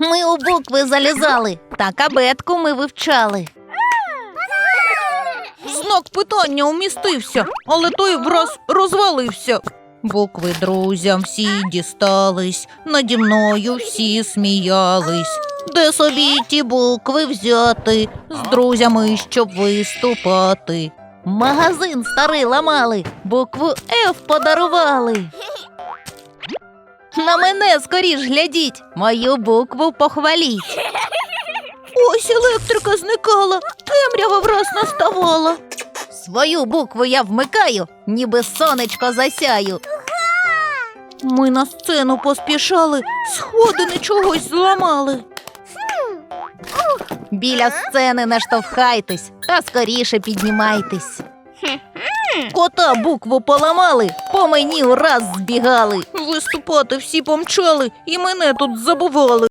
Ми у букви залізали, так абетку ми вивчали. Знак питання умістився, але той враз розвалився. Букви друзям всі дістались, наді мною всі сміялись. Де собі ті букви взяти, з друзями, щоб виступати. Магазин старий ламали, букву Ф подарували. На мене скоріш глядіть, мою букву похваліть. Ось електрика зникала, темрява враз наставала. Свою букву я вмикаю, ніби сонечко засяю. Ми на сцену поспішали, сходини чогось зламали. Біля сцени не штовхайтесь, а скоріше піднімайтесь. Кота букву поламали, по мені раз збігали. Виступати всі помчали і мене тут забували.